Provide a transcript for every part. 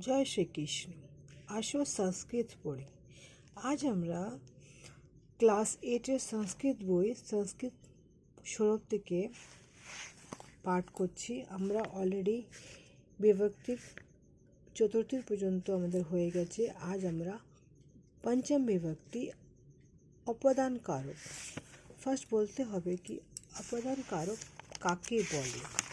জয় শ্রীকৃষ্ণ। আসো সংস্কৃত পড়ি। আজ আমরা ক্লাস এইটের সংস্কৃত বই, সংস্কৃত সৌরভ থেকে পাঠ করছি। আমরা অলরেডি বিভক্তির চতুর্থী পর্যন্ত আমাদের হয়ে গেছে। আজ আমরা পঞ্চম বিভক্তি অপদান কারক ফার্স্ট বলতে হবে কি অপদান কারক কাকে বলে?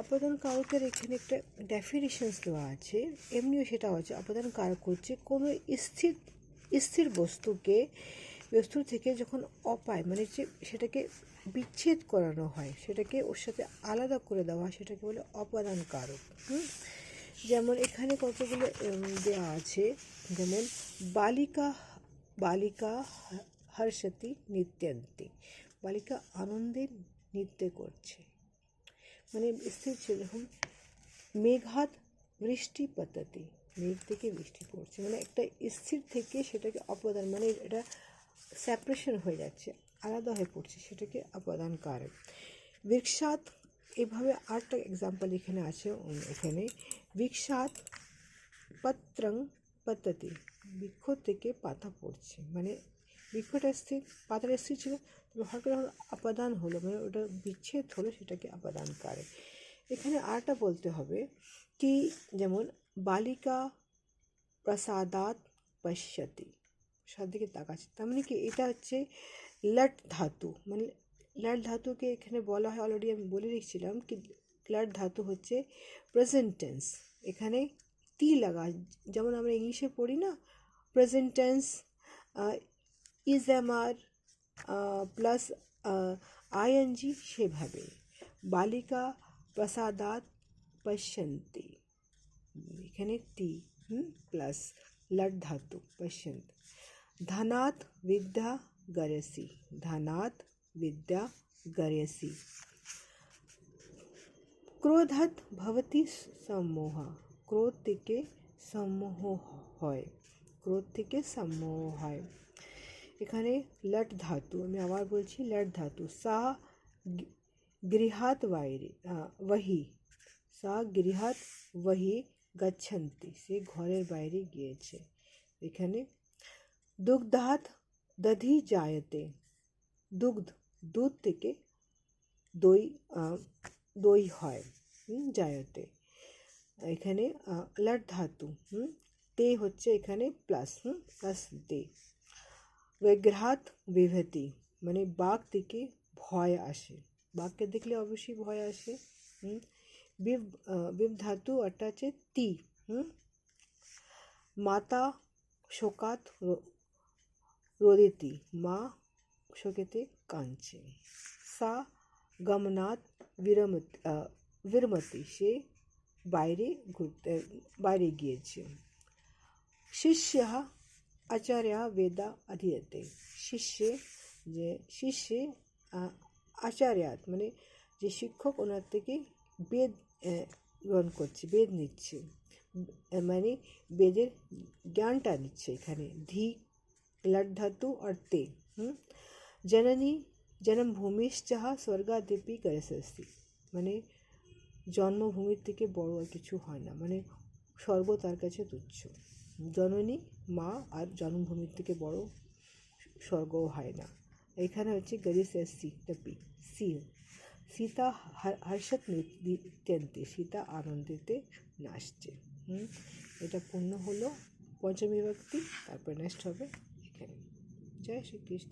আপাদান কারকের এখানে একটা ডেফিনেশনস দেওয়া আছে, এমনিও সেটা হচ্ছে আপাদান কারক হচ্ছে কোনো স্থির স্থির বস্তুকে, বস্তু থেকে যখন অপায় মানে যে সেটাকে বিচ্ছেদ করানো হয়, সেটাকে ওর সাথে আলাদা করে দেওয়া হয়, সেটাকে বলে অপাদান কারক যেমন এখানে কতগুলো দেওয়া আছে, যেমন বালিকা বালিকা হর্ষতি নিত্যন্তি, বালিকা আনন্দে নৃত্য করছে। মানে স্থির ছিল। যখন মেঘাত বৃষ্টি পদ্ধতি মেঘ থেকে বৃষ্টি পড়ছে। মানে একটা স্থির থেকে সেটাকে অপদান মানে এটা সেপারেশন হয়ে যাচ্ছে, আলাদা হয়ে পড়ছে, সেটাকে অপদান কারক। বৃক্ষাত এভাবে আরেকটা এক্সাম্পল এখানে আছে এখানে। বৃক্ষাত পত্রং পদ্ধতি বৃক্ষ থেকে পাতা পড়ছে মানে বৃক্ষটা স্থির পাতাটা স্থির ছিল, তবে হঠাৎ আপাদান হলো মানে ওটা বিচ্ছেদ হলো, সেটাকে আপাদান করে। এখানে আরটা বলতে হবে কি, যেমন বালিকা প্রসাদাত পশ্যতি দিকে তাকাচ্ছে। তার মানে কি, এটা হচ্ছে লট ধাতু মানে লট ধাতুকে এখানে বলা হয় অলরেডি আমি বলে রেখেছিলাম কি লট ধাতু হচ্ছে প্রেজেন্ট টেন্স এখানে টি লাগা, যেমন আমরা ইংলিশে পড়ি না present tense is M R plus ING সেভাবে বালিকা প্রসাদাত পশ্যন্তি এখানে টি হুম প্লাস লট ধাতু পশ্যন্ত ধনাত বিদ্যা গরসি ধনাত বিদ্যা গরসি ক্রোধাত ভবতি সম্মোহ ক্রোধ থেকে সম্মোহ হয় ক্রোধ থেকে সম্মোহ হয় এখানে লট ধাতু, আমি আবার বলছি লট ধাতু, সা গৃহাত বাইরে ওহি সা গৃহাত ওহি গচ্ছন্তি, সে ঘরের বাইরে গিয়েছে। এখানে দুগ্ধাত দধি জায়তে, দুগ্ধ, দুধ থেকে দই দই হয় জায়তে। এখানে লট ধাতু, হুম, তে হচ্ছে এখানে প্লাস, হুম, প্লাস তে বিগ্রহাত বিভূতি মানে বাঘ থেকে ভয় আসে। বাঘকে দেখলে অবশ্যই ভয় আসে, হুম? বিভ বিভ ধাতু অর্থাৎ হচ্ছে তি, হুম? মাতা শোকাত রোদিতি, মা শোকেতে কাঁদছে। সা গমনাথ বিরমত বিরমতি, সে বাইরে ঘুরতে, বাইরে গিয়েছে। শিষ্য আচার্য বেদা অধীয়তে শিষ্যে যে শিষ্যে আচার্যাত মানে যে শিক্ষক ওনার থেকে বেদ গ্রহণ করছে বেদ নিচ্ছে মানে বেদের জ্ঞানটা নিচ্ছে এখানে ধি লট ধাতু আর তে হুম জননী জন্মভূমিশ্চ স্বর্গাদেপী গরসস্তি মানে জন্মভূমির থেকে বড় আর কিছু হয় না মানে স্বর্গ তার কাছে তুচ্ছ জননী, মা আর জন্মভূমির থেকে বড় স্বর্গও হয় না। এখানে হচ্ছে গরিসি পি সি সীতা হর- হর্ষত নৃত্যন্তে, সীতা আনন্দেতে নাচছে। এটা পূর্ণ হলো পঞ্চমী ব্যক্তি তারপর নেক্সট হবে এখানে। জয় শ্রীকৃষ্ণ।